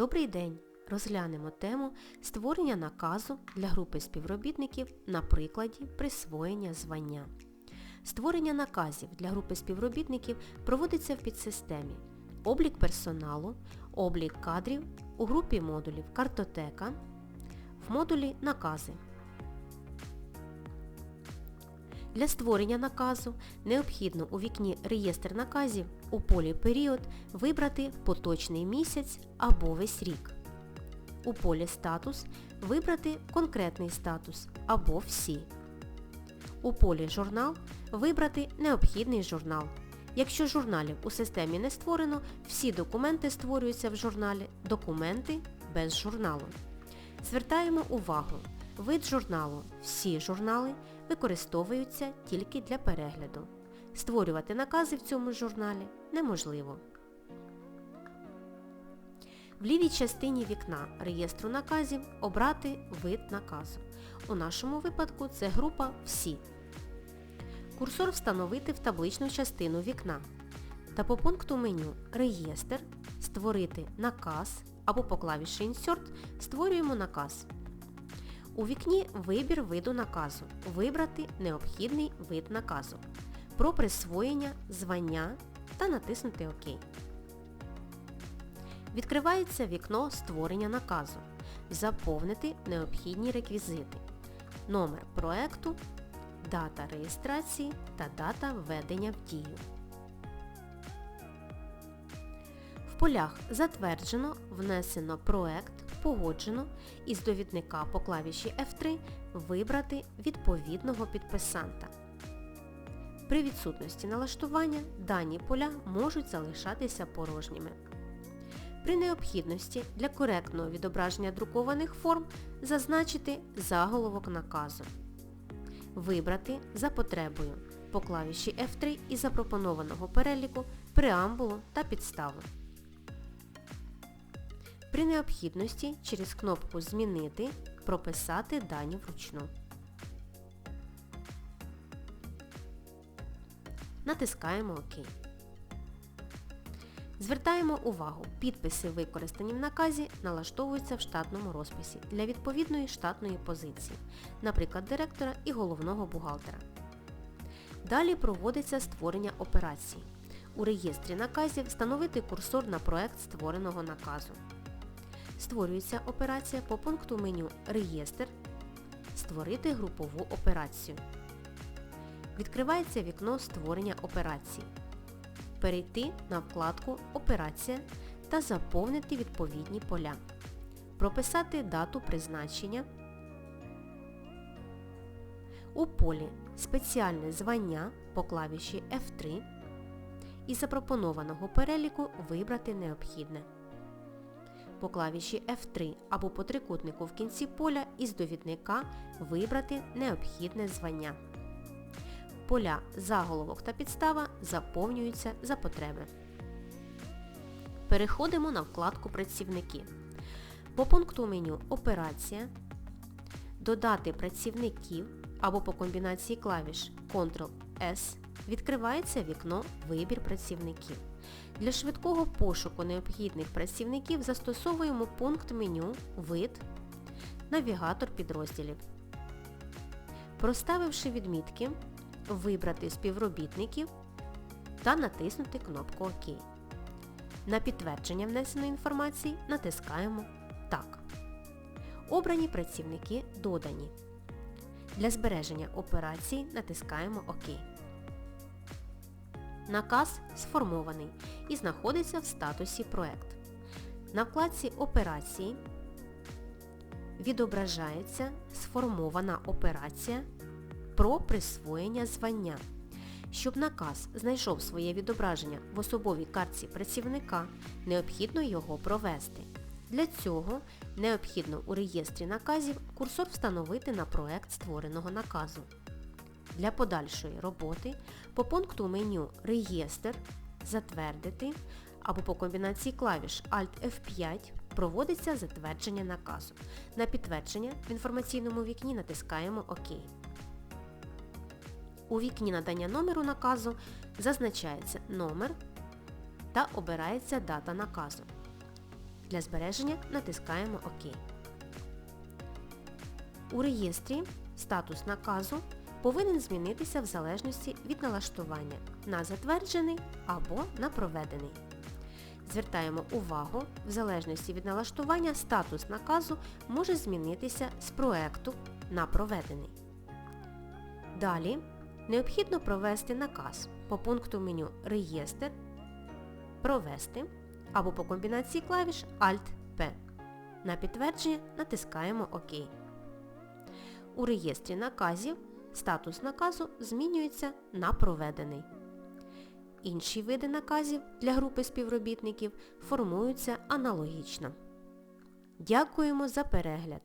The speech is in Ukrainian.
Добрий день! Розглянемо тему створення наказу для групи співробітників на прикладі присвоєння звання. Створення наказів для групи співробітників проводиться в підсистемі облік персоналу, облік кадрів у групі модулів картотека, в модулі накази. Для створення наказу необхідно у вікні Реєстр наказів у полі Період вибрати поточний місяць або весь рік. У полі Статус вибрати конкретний статус або всі. У полі Журнал вибрати необхідний журнал. Якщо журналів у системі не створено, всі документи створюються в журналі Документи без журналу. Звертаємо увагу, вид журналу Всі журнали використовуються тільки для перегляду. Створювати накази в цьому журналі неможливо. В лівій частині вікна реєстру наказів обрати вид наказу. У нашому випадку це група Всі. Курсор встановити в табличну частину вікна. Та по пункту меню Реєстр Створити наказ або по клавіші Insert створюємо наказ. У вікні Вибір виду наказу. Вибрати необхідний вид наказу. Про присвоєння звання та натиснути ОК. Відкривається вікно створення наказу. Заповнити необхідні реквізити. Номер проекту, дата реєстрації та дата введення в дію. В полях Затверджено, внесено проект, погоджено із довідника по клавіші F3 вибрати відповідного підписанта. При відсутності налаштування дані поля можуть залишатися порожніми. При необхідності для коректного відображення друкованих форм зазначити заголовок наказу. Вибрати за потребою по клавіші F3 із запропонованого переліку преамбулу та підстави. При необхідності через кнопку Змінити прописати дані вручну. Натискаємо ОК. Звертаємо увагу, підписи, використані в наказі, налаштовуються в штатному розписі для відповідної штатної позиції, наприклад, директора і головного бухгалтера. Далі проводиться створення операції. У реєстрі наказів встановити курсор на проект створеного наказу. Створюється операція по пункту меню Реєстр Створити групову операцію. Відкривається вікно створення операції. Перейти на вкладку Операція та заповнити відповідні поля. Прописати дату призначення. У полі Спеціальне звання по клавіші F3 із запропонованого переліку вибрати необхідне. По клавіші F3 або по трикутнику в кінці поля із довідника вибрати необхідне звання. Поля заголовок та підстава заповнюються за потреби. Переходимо на вкладку Працівники. По пункту меню Операція Додати працівників або по комбінації клавіш Ctrl-S відкривається вікно Вибір працівників. Для швидкого пошуку необхідних працівників застосовуємо пункт меню Вид, навігатор підрозділів. Проставивши відмітки, вибрати співробітників та натиснути кнопку ОК. На підтвердження внесеної інформації натискаємо Так. Обрані працівники додані. Для збереження операції натискаємо ОК. Наказ сформований і знаходиться в статусі Проект. На вкладці Операції відображається сформована операція про присвоєння звання. Щоб наказ знайшов своє відображення в особовій картці працівника, необхідно його провести. Для цього необхідно у реєстрі наказів курсор встановити на проект створеного наказу. Для подальшої роботи по пункту меню Реєстр Затвердити або по комбінації клавіш Alt F5 проводиться затвердження наказу. На підтвердження в інформаційному вікні натискаємо ОК. У вікні надання номеру наказу зазначається номер та обирається дата наказу. Для збереження натискаємо ОК. У реєстрі статус наказу повинен змінитися в залежності від налаштування на затверджений або на проведений. Звертаємо увагу, в залежності від налаштування статус наказу може змінитися з проекту на проведений. Далі необхідно провести наказ по пункту меню Реєстр, Провести або по комбінації клавіш Alt-P. На підтвердження натискаємо ОК. У реєстрі наказів статус наказу змінюється на проведений. Інші види наказів для групи співробітників формуються аналогічно. Дякуємо за перегляд!